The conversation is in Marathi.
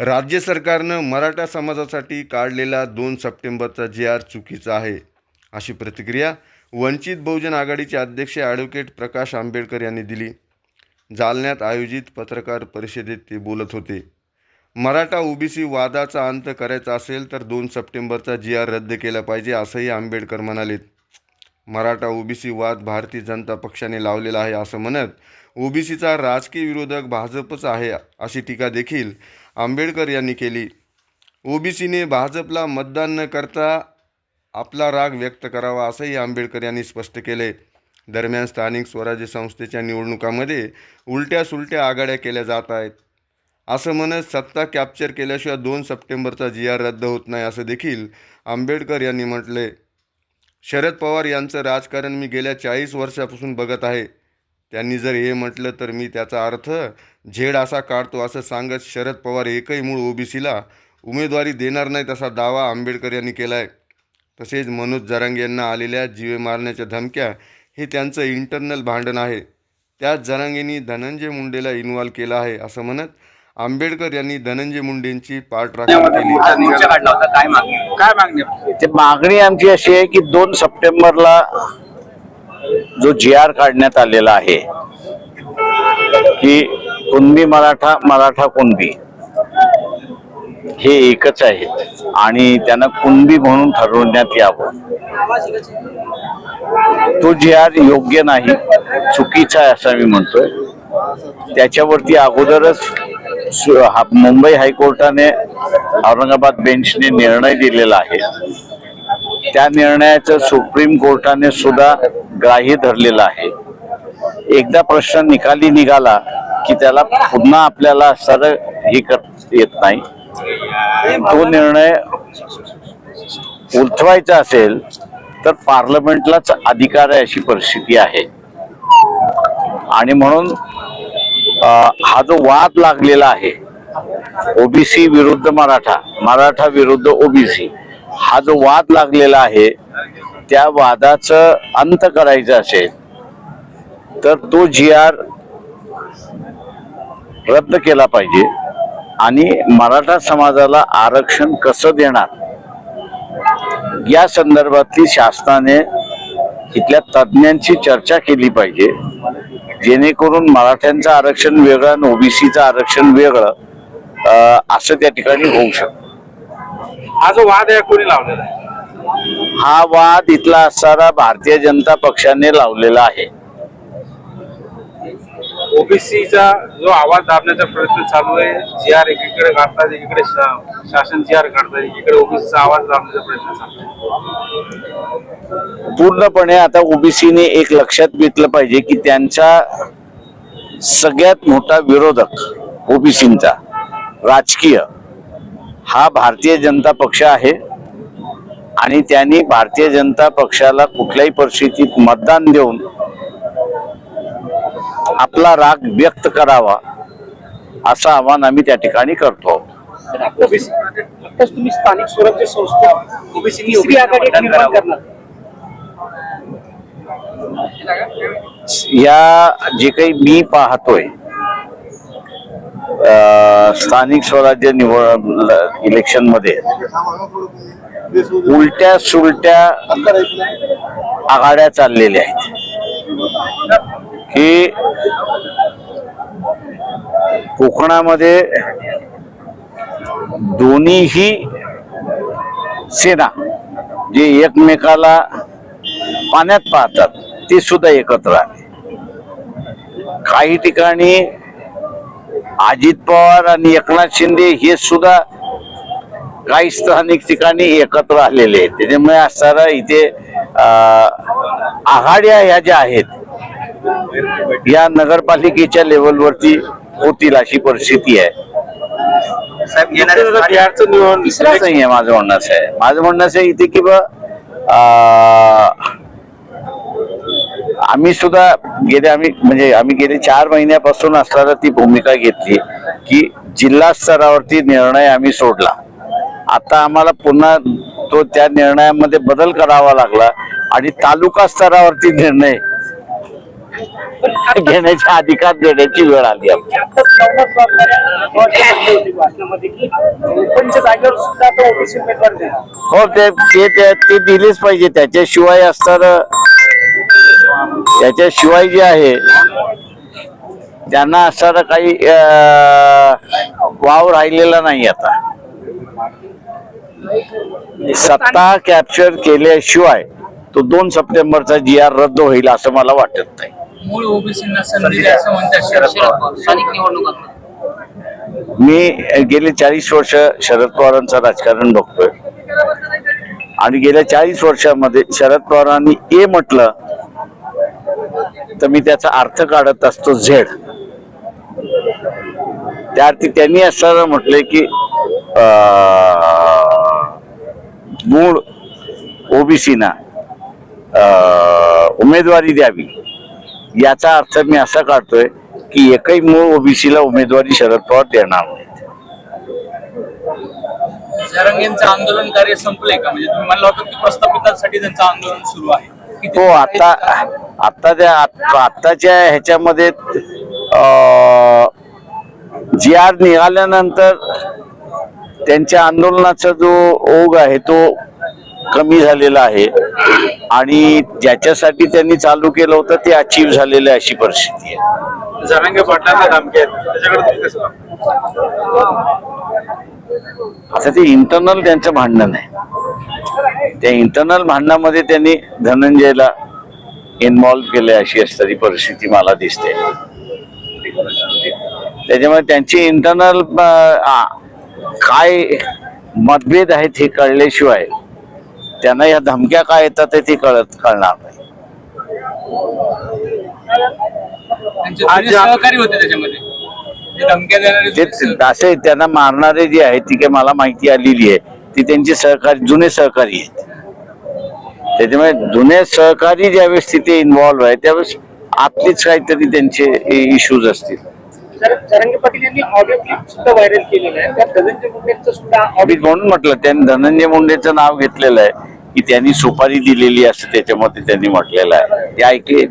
राज्य सरकारनं मराठा समाजासाठी काढलेला दोन सप्टेंबरचा जी आर चुकीचा आहे अशी प्रतिक्रिया वंचित बहुजन आघाडीचे अध्यक्ष ॲडव्होकेट प्रकाश आंबेडकर यांनी दिली. जालन्यात आयोजित पत्रकार परिषदेत ते बोलत होते मराठा ओबीसी वादाचा अंत करायचा असेल तर दोन सप्टेंबरचा जी आर रद्द केला पाहिजे असंही आंबेडकर म्हणालेत. मराठा ओबीसी वाद भारतीय जनता पक्षाने लावलेला आहे असं म्हणत ओबीसीचा राजकीय विरोधक भाजपच आहे अशी टीका देखील आंबेडकर यांनी केली. ओबीसीने भाजपला मतदान न करता आपला राग व्यक्त करावा असंही आंबेडकर यांनी स्पष्ट केले. दरम्यान स्थानिक स्वराज्य संस्थेच्या निवडणुकामध्ये उलट्या सुलट्या आघाड्या केल्या जात आहेत. असं म्हणत सत्ता कॅप्चर केल्याशिवाय दोन सप्टेंबरचा जी आर रद्द होत नाही असं देखील आंबेडकर यांनी म्हटले. शरद पवार यांचं राजकारण मी गेल्या चाळीस वर्षापासून बघत आहे. त्यांनी जर हे म्हटलं तर मी त्याचा अर्थ झेड असा काढतो असं सांगत शरद पवार एकही मूळ ओबीसीला उमेदवारी देणार नाहीत असा दावा आंबेडकर यांनी केला आहे तसेच मनोज जरांगे यांना आलेल्या जीवे मारण्याच्या धमक्या हे त्यांचं इंटरनल भांडण आहे. त्याच जरांगेंनी धनंजय मुंडेला इन्व्हॉल्व केलं आहे असं म्हणत आंबेडकर यांनी धनंजय मुंडेंची पाठराखण केली. काय मागणी? काय मागणी आमची अशी आहे की दोन सप्टेंबरला जो जी आर काढण्यात आलेला आहे की कुणबी मराठा मराठा कुणबी हे एकच आहे आणि त्यांना कुणबी म्हणून ठरवण्यात यावं. तो जी आर योग्य नाही चुकीचा आहे असं मी म्हणतोय. त्याच्यावरती अगोदरच मुंबई हायकोर्टाने औरंगाबाद बेंचने निर्णय दिलेला आहे. त्या निर्णयाचं सुप्रीम कोर्टाने सुद्धा ग्राह्य धरलेलं आहे. एकदा प्रश्न निकाली निघाला की त्याला पुन्हा आपल्याला सरळ हे करता येत नाही. तो निर्णय उलथवायचा असेल तर पार्लमेंटलाच अधिकार आहे अशी परिस्थिती आहे. आणि म्हणून हा जो वाद लागलेला आहे ओबीसी विरुद्ध मराठा मराठा विरुद्ध ओबीसी हा जो वाद लागलेला आहे त्या वादाचं अंत करायचं असेल तर तो जी आर रद्द केला पाहिजे आणि मराठा समाजाला आरक्षण कसं देणार? या संदर्भातली शासनाने इथल्या तज्ज्ञांची चर्चा केली पाहिजे जेणेकरून मराठ्यांचं आरक्षण वेगळं आणि ओबीसीचं आरक्षण वेगळं असं त्या ठिकाणी होऊ शकतं. हा जो वाद आहे कोणी लावलेला आहे? हा वाद इथला असणारा भारतीय जनता पक्षाने लावलेला आहे. ओबीसीचा जो आवाज दाबण्याचा प्रयत्न चालू आहे जी आर एकीकडे काढतात एकीकडे शा- शासन जी आर काढतात एकीकडे ओबीसीचा आवाज दाबण्याचा प्रयत्न चालू आहे. पूर्णपणे आता ओबीसीने एक लक्षात घेतलं पाहिजे की त्यांचा सगळ्यात मोठा विरोधक ओबीसींचा राजकीय हा भारतीय जनता पक्ष आहे आणि त्यांनी भारतीय जनता पक्षाला कुठल्याही परिस्थितीत मतदान देऊन आपला राग व्यक्त करावा असं आवाहन आम्ही त्या ठिकाणी करतो ओबीसी आताच तुम्ही स्थानिक स्वराज्य संस्था या जे काही मी पाहतोय स्थानिक स्वराज्य निवड इलेक्शनमध्ये उलट्या सुलट्या आघाड्या चाललेल्या आहेत. की कोकणामध्ये दोन्हीही सेना जे एकमेकाला पाण्यात पाहतात ते सुद्धा एकत्र आहे काही ठिकाणी अजित पवार आणि एकनाथ शिंदे हे सुद्धा काही स्थानिक ठिकाणी एकत्र आलेले आहेत. त्याच्यामुळे असणारा इथे आघाड्या ह्या ज्या आहेत या नगरपालिकेच्या लेवलवरती होतील अशी परिस्थिती आहे. आहे माझं म्हणणं असं आहे. माझं म्हणणं असं आहे इथे की बा आम्ही सुद्धा गेले आम्ही म्हणजे आम्ही गेले चार महिन्यापासून असताना ती भूमिका घेतली की जिल्हा स्तरावरती निर्णय आम्ही सोडला. आता आम्हाला पुन्हा तो त्या निर्णयामध्ये बदल करावा लागला आणि तालुका स्तरावरती निर्णय घेण्याच्या घेण्याचा अधिकार देण्याची वेळ आली हो ते ते ते दिलेच पाहिजे. त्याच्याशिवाय असणार त्याच्याशिवाय जे आहे त्यांना असणारा काही वाव राहिलेला नाही आता. सत्ता कॅप्चर केल्याशिवाय तो दोन सप्टेंबरचा जी आर रद्द होईल असं मला वाटत नाही. असं मी गेले चाळीस वर्ष शरद पवारांचं राजकारण बघतोय. आणि गेल्या चाळीस वर्षामध्ये शरद पवारांनी ए म्हटलं तर मी त्याचा अर्थ काढत असतो झेड. त्या अर्थी त्यांनी असं म्हटलंय की मूळ ओबीसीना उमेदवारी द्यावी. याचा अर्थ मी असा काढतोय की एकही मूळ ओबीसीला उमेदवारी शरद पवार देणार नाही. आंदोलन कार्य संपलंय का? म्हणजे तुम्ही म्हणलं होतं की प्रस्थापितांसाठी त्यांचं आंदोलन सुरू आहे. हो आता आता त्या आत- आत्ताच्या ह्याच्यामध्ये जी आर निघाल्यानंतर त्यांच्या आंदोलनाचा जो ओघ आहे तो कमी झालेला आहे. आणि ज्याच्यासाठी त्यांनी चालू केलं होतं ते अचीव झालेलं आहे अशी परिस्थिती आहे. जरांगे पाटलांना धमकी? आता ते इंटरनल त्यांचं भांडण आहे त्या इंटरनल भांडणामध्ये त्यांनी धनंजयला इन्व्हॉल्व केले अशी असणारी परिस्थिती मला दिसते. त्याच्यामुळे त्यांची इंटरनल काय मतभेद आहेत हे कळल्याशिवाय त्यांना या धमक्या काय येतात ते कळत कळणार नाही. असे त्यांना मारणारे जे आहेत ती काही मला माहिती आलेली आहे ती त्यांचे सहकारी जुने सहकारी आहेत. त्याच्यामुळे जुने सहकारी ज्यावेळेस तिथे इन्व्हॉल्व्ह आहे त्यावेळेस आतलीच काहीतरी त्यांचे इश्यूज असतील. म्हणून म्हटलं त्यांनी धनंजय मुंडेचं नाव घेतलेलं आहे की त्यांनी सुपारी दिलेली असं त्याच्यामध्ये त्यांनी म्हटलेलं आहे. ते ऐकले.